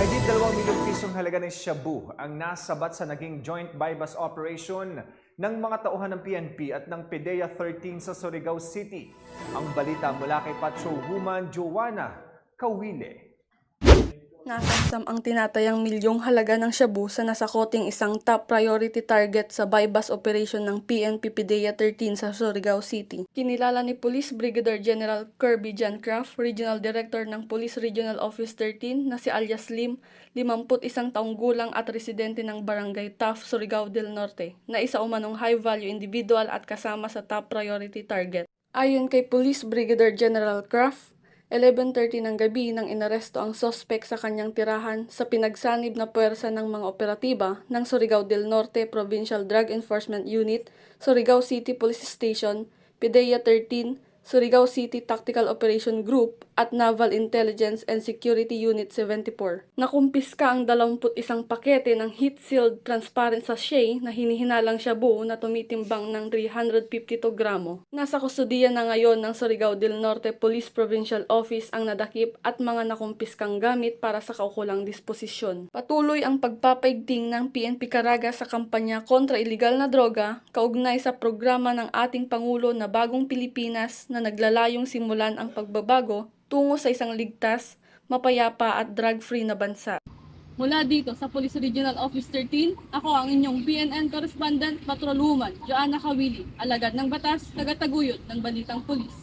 Mahigit 2 milyong pisong halaga ng shabu ang nasabat sa naging joint buy-bus operation ng mga tauhan ng PNP at ng PDEA 13 sa Surigao City. Ang balita mula kay Patrolwoman Joanna Kawile. Nasamsam ang tinatayang milyong halaga ng shabu sa nasakoting isang top priority target sa buy-bus operation ng PNP PDEA 13 sa Surigao City. Kinilala ni Police Brigadier General Kirby John Craft, Regional Director ng Police Regional Office 13 na si alias Lim, 51 taong gulang at residente ng Barangay Taft, Surigao del Norte, na isa umanong high-value individual at kasama sa top priority target. Ayon kay Police Brigadier General Craft, 11.30 ng gabi nang inaresto ang sospek sa kanyang tirahan sa pinagsanib na puwersa ng mga operatiba ng Surigao del Norte Provincial Drug Enforcement Unit, Surigao City Police Station, PDEA 13, Surigao City Tactical Operation Group at Naval Intelligence and Security Unit 74. Nakumpiska ang 21 pakete ng heat-sealed transparent sachet na hinihinalang shabu na tumitimbang ng 352 gramo. Nasa kustudiya na ngayon ng Surigao del Norte Police Provincial Office ang nadakip at mga nakumpiskang gamit para sa kaukulang disposisyon. Patuloy ang pagpapaigting ng PNP Caraga sa kampanya kontra iligal na droga kaugnay sa programa ng ating Pangulo na Bagong Pilipinas na naglalayong simulan ang pagbabago tungo sa isang ligtas, mapayapa at drug-free na bansa. Mula dito sa Police Regional Office 13, ako ang inyong PNN Correspondent Patrolwoman, Joanna Kawili, alagad ng batas, tagataguyod ng Balitang Pulis.